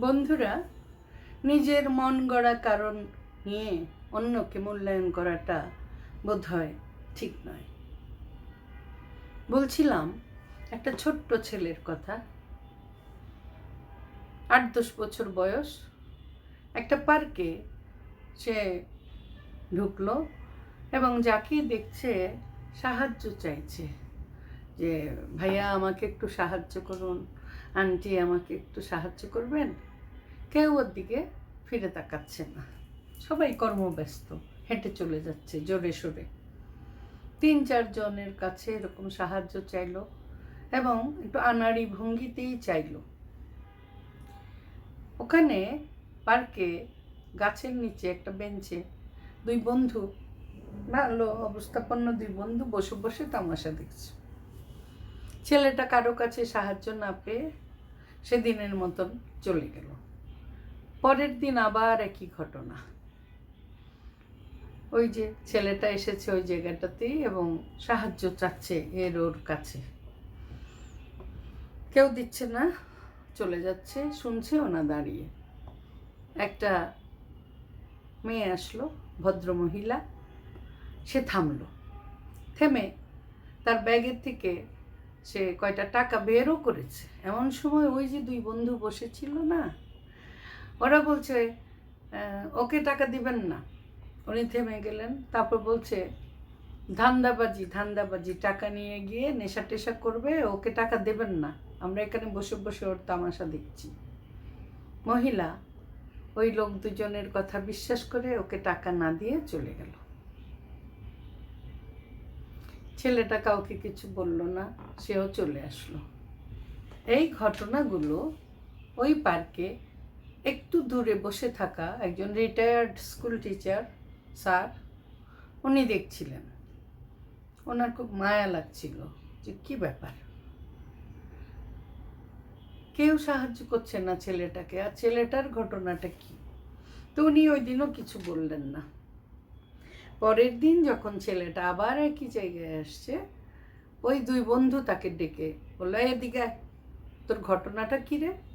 বন্ধুরা, নিজের মন গড়া কারণ নিয়ে অন্যকে মূল্যায়ন করাটা বোধ হয় ঠিক নয়। বলছিলাম, একটা ছোট্ট ছেলের কথা। আট দশ বছর বয়স। একটা পার্কে সে ঢুকলো এবং যাকে দেখছে সাহায্য চাইছে যে, ভাইয়া, আমাকে একটু সাহায্য করুন। আন্টি আমাকে একটু সাহায্য করবেন? কেউ ওর দিকে ফিরে তাকাচ্ছে না। সবাই কর্মব্যস্ত, হেঁটে চলে যাচ্ছে জোরে সোরে। তিন চারজনের কাছে এরকম সাহায্য চাইলো এবং একটু আনাড়ি ভঙ্গিতেই চাইলো। ওখানে পার্কে গাছের নিচে একটা বেঞ্চে দুই বন্ধু, ভালো অবস্থাপন্ন দুই বন্ধু বসে বসে তামাশা দেখছে। ছেলেটা কারও কাছে সাহায্য না পেয়ে সেদিনের মতন চলে গেল। পরের দিন আবার একই ঘটনা। ওই যে ছেলেটা এসেছে ওই জায়গাটাতেই এবং সাহায্য চাচ্ছে এর ওর কাছে। কেউ দিচ্ছে না, চলে যাচ্ছে শুনছেও না দাঁড়িয়ে। একটা মেয়ে আসলো, ভদ্র মহিলা। সে থামলো। থেমে তার ব্যাগের থেকে সে কয়টা টাকা বেরও করেছে। এমন সময় ওই যে দুই বন্ধু বসেছিল না ওরা বলছে ওকে টাকা দিবেন না। উনি থেমে গেলেন। তারপর বলছে, ধান্দাবাজি ধান্দাবাজি, টাকা নিয়ে গিয়ে নেশা টেশা করবে, ওকে টাকা দেবেন না। আমরা এখানে বসে বসে ওর তামাশা দেখছি। মহিলা ওই লোক দুজনের কথা বিশ্বাস করে ওকে টাকা না দিয়ে চলে গেল। ছেলেটা কাউকে কিছু বলল না, সেও চলে আসলো। এই ঘটনাগুলো ওই পার্কে একটু দূরে বসে থাকা একজন রিটায়ার্ড স্কুল টিচার স্যার, উনি দেখছিলেন। ওনার খুব মায়া লাগছিল যে কি ব্যাপার? কেউ সাহায্য করছে না ছেলেটাকে, আর ছেলেটার ঘটনাটা কি? তো উনি ওই দিনও কিছু বললেন না। পরের দিন যখন ছেলেটা আবার একই জায়গায় আসছে, ওই দুই বন্ধু তাকে ডেকে বলল, এদিকে তোর ঘটনাটা কী রে?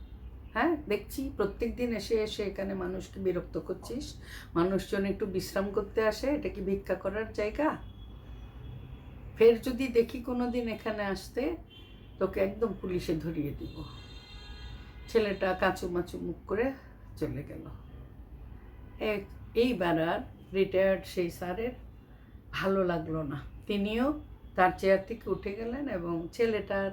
হ্যাঁ দেখছি প্রত্যেক দিন এসে এসে এখানে মানুষকে বিরক্ত করছিস। মানুষজন একটু বিশ্রাম করতে আসে, এটা কি ভিক্ষা করার জায়গা? ফের যদি দেখি কোনো দিন এখানে আসতে, তোকে একদম পুলিশে ধরিয়ে দিব। ছেলেটা কাঁচু মাচু মুখ করে চলে গেল। এইবার আর রিটায়ার্ড সেই স্যারের ভালো লাগল না। তিনিও তার চেয়ার থেকে উঠে গেলেন এবং ছেলেটার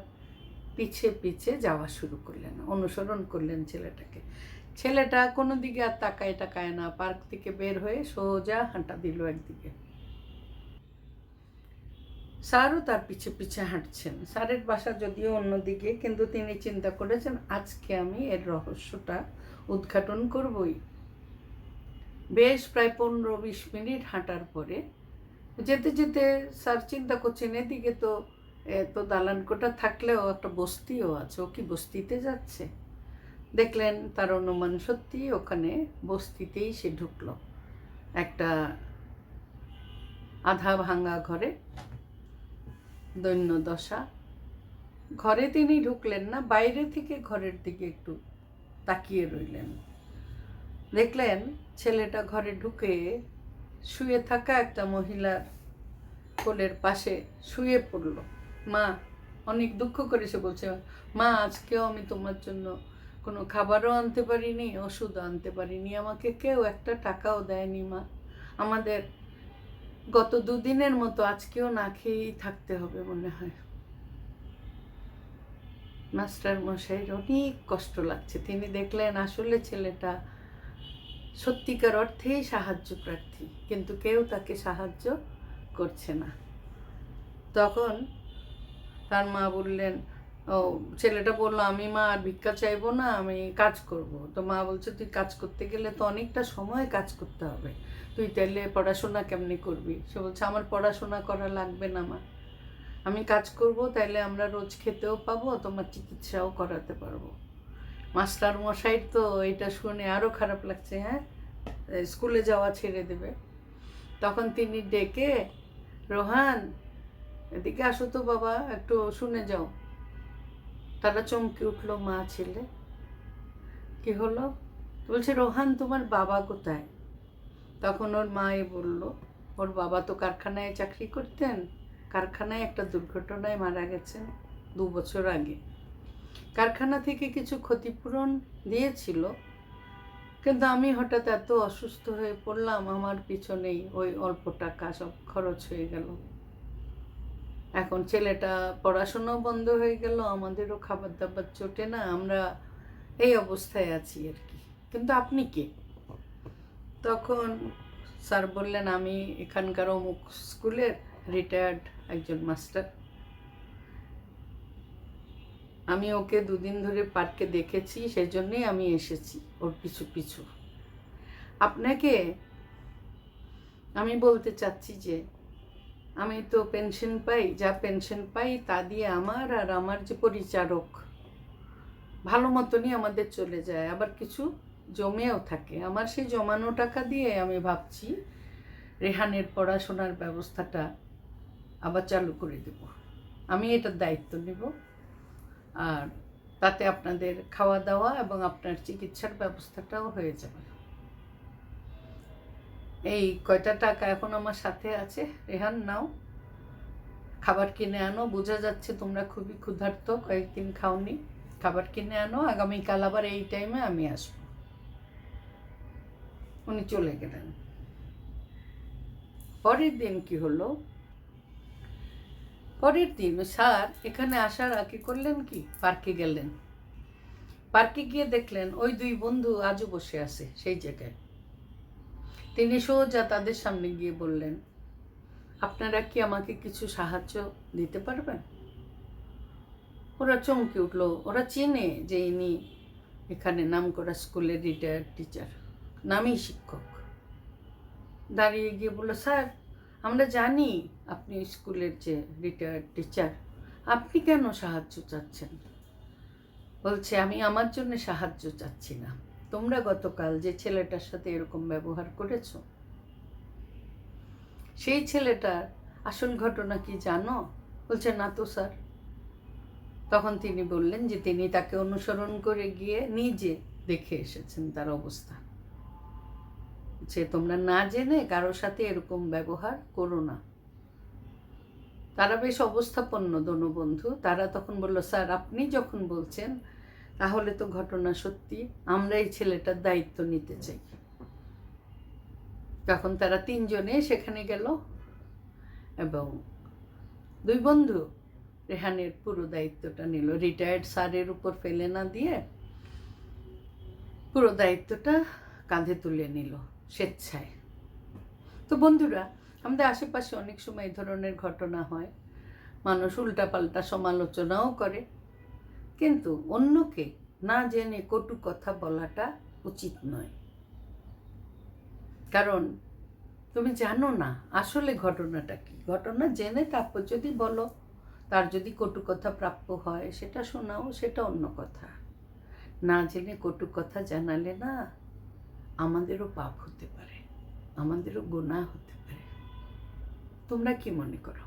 পিছে পিছে যাওয়া শুরু করলেন, অনুসরণ করলেন ছেলেটাকে। ছেলেটা কোনো দিকে আর তাকায় টাকায় না, পার্ক থেকে বের হয়ে সোজা হাঁটা দিল একদিকে। স্যারও তার পিছে পিছে হাঁটছেন। স্যারের বাসা যদিও অন্যদিকে, কিন্তু তিনি চিন্তা করেছেন, আজকে আমি এর রহস্যটা উদ্ঘাটন করবই। বেশ প্রায় পনেরো বিশ মিনিট হাঁটার পরে যেতে যেতে স্যার চিন্তা করছেন, এদিকে তো তো দালান কোটা থাকলেও একটা বস্তিও আছে, ও কি বস্তিতে যাচ্ছে? দেখলেন তার অনুমান সত্যি, ওখানে বস্তিতেই সে ঢুকলো। একটা আধা ভাঙা ঘরে দৈন্য দশা ঘরে তিনি ঢুকলেন না, বাইরে থেকে ঘরের দিকে একটু তাকিয়ে রইলেন। দেখলেন ছেলেটা ঘরে ঢুকে শুয়ে থাকা একটা মহিলার কোলের পাশে শুয়ে পড়ল। মা, অনেক দুঃখ করেছে, বলছে, মা, আজকেও আমি তোমার জন্য কোনো খাবারও আনতে পারিনি, ওষুধও আনতে পারিনি। আমাকে কেউ একটা টাকাও দেয়নি, মা। আমাদের গত দুদিনের মতো আজকেও না খেয়েই থাকতে হবে মনে হয়। মাস্টার মশাইয়ের অনেক কষ্ট লাগছে। তিনি দেখলেন আসলে ছেলেটা সত্যিকার অর্থেই সাহায্য প্রার্থী, কিন্তু কেউ তাকে সাহায্য করছে না। তখন তার মা বললেন, ও, ছেলেটা বলল, আমি মা, আর ভিক্ষা চাইব না, আমি কাজ করব। তো মা বলছে, তুই কাজ করতে গেলে তো অনেকটা সময় কাজ করতে হবে। তুই তাহলে পড়াশোনা কেমনি করবি? সে বলছে, আমার পড়াশোনা করা লাগবে না মা। আমি কাজ করব, তাইলে আমরা রোজ খেতেও পাবো, তোমার চিকিৎসাও করাতে পারব। মাস্টার মশাই তো এটা শুনে আরও খারাপ লাগছে হ্যাঁ? স্কুলে যাওয়া ছেড়ে দেবে। তখন তিনি ডেকে, রোহান এদিকে আসো তো বাবা, একটু শুনে যাও। তারা চমকে উঠল, মা, ছেলে। কি হলো? বলছে, রোহান, তোমার বাবা কোথায়? তখন ওর মায়ে বলল, ওর বাবা তো কারখানায় চাকরি করতেন। কারখানায় একটা দুর্ঘটনায় মারা গেছেন দু বছর আগে। কারখানা থেকে কিছু ক্ষতিপূরণ দিয়েছিল। কিন্তু আমি হঠাৎ এত অসুস্থ হয়ে পড়লাম, আমার পিছনেই ওই অল্প টাকা সব খরচ হয়ে গেল। এখন ছেলেটা পড়াশোনাও বন্ধ হয়ে গেল, আমাদেরও খাবার দাবার চটে না, আমরা এই অবস্থায় আছি আর কি। কিন্তু আপনি কে? তখন স্যার বললেন, আমি এখানকার অমুক স্কুলের রিটায়ার্ড একজন মাস্টার আমি ওকে দুদিন ধরে পার্কে দেখেছি সেই জন্যেই আমি এসেছি ওর পিছু পিছু। আপনাকে আমি বলতে চাচ্ছি যে আমি তো পেনশন পাই, যা পেনশন পাই তা দিয়ে আমার আর আমার যে পরিচারক, ভালো মতনই আমাদের চলে যায়। আবার কিছু জমেও থাকে। আমার সেই জমানো টাকা দিয়ে আমি ভাবছি, রেহানের পড়াশোনার ব্যবস্থাটা আবার চালু করে দেব। আমি এটার দায়িত্ব নেব। আর তাতে আপনাদের খাওয়া দাওয়া এবং আপনার চিকিৎসার ব্যবস্থাটাও হয়ে যাবে। এই কয়টা টাকা এখন আমার সাথে আছে? রেহান, নাও। খাবার কিনে আনো, বোঝা যাচ্ছে তোমরা খুবই ক্ষুধার্ত, কয়েকদিন খাওনি। খাবার কিনে আনো, আগামীকাল আবার এই টাইমে আমি আসব। উনি চলে গেলেন। পরের দিন কি হলো? পরের দিন স্যার এখানে আসার আগে করলেন কি? পার্কে গেলেন। পার্কে গিয়ে দেখলেন ওই দুই বন্ধু আজও বসে আছে সেই জায়গায়। তিনি সোজা তাদের সামনে গিয়ে বললেন, আপনারা কি আমাকে কিছু সাহায্য দিতে পারবেন? ওরা চমকে উঠল। ওরা চেনে যে ইনি এখানে নাম করা স্কুলের রিটায়ার্ড টিচার নামই শিক্ষক। দাঁড়িয়ে গিয়ে বলল, স্যার, আমরা জানি আপনি স্কুলের যে রিটায়ার্ড টিচার আপনি কেন সাহায্য চাচ্ছেন? বলছে, আমি আমার জন্য সাহায্য চাচ্ছি না। তোমরা গতকাল যে ছেলেটার সাথে এরকম ব্যবহার করেছ? সেই ছেলেটার আসল ঘটনা কি জানো? বলছে, না তো, স্যার। তখন তিনি বললেন যে, তিনি তাকে অনুসরণ করে গিয়ে নিজে দেখে এসেছেন তার অবস্থা। যে তোমরা না জেনে কারোর সাথে এরকম ব্যবহার করো না। তারা বেশ অবস্থাপন্ন দনু বন্ধু। তারা তখন বলল, স্যার, আপনি যখন বলছেন তাহলে তো ঘটনা সত্যি। আমরা এই ছেলেটার দায়িত্ব নিতে চাই। তখন তারা তিনজনে সেখানে গেল এবং দুই বন্ধু রেহানের পুরো দায়িত্বটা নিল। রিটায়ার্ড স্যারের উপর ফেলে না দিয়ে পুরো দায়িত্বটা কাঁধে তুলে নিল স্বেচ্ছায়। তো বন্ধুরা, আমাদের আশেপাশে অনেক সময় এই ধরনের ঘটনা হয়। মানুষ উল্টাপাল্টা সমালোচনাও করে। কিন্তু অন্যকে না জেনে কটু কথা বলাটা উচিত নয়। কারণ তুমি জানো না আসলে ঘটনাটা কি। ঘটনা জেনে তারপর যদি বলো, তার যদি কটু কথা প্রাপ্য হয়, সেটা শোনাও, সেটা অন্য কথা। না জেনে কটু কথা জানালে না আমাদেরও পাপ হতে পারে, আমাদেরও গুণা হতে পারে। তোমরা কি মনে করো?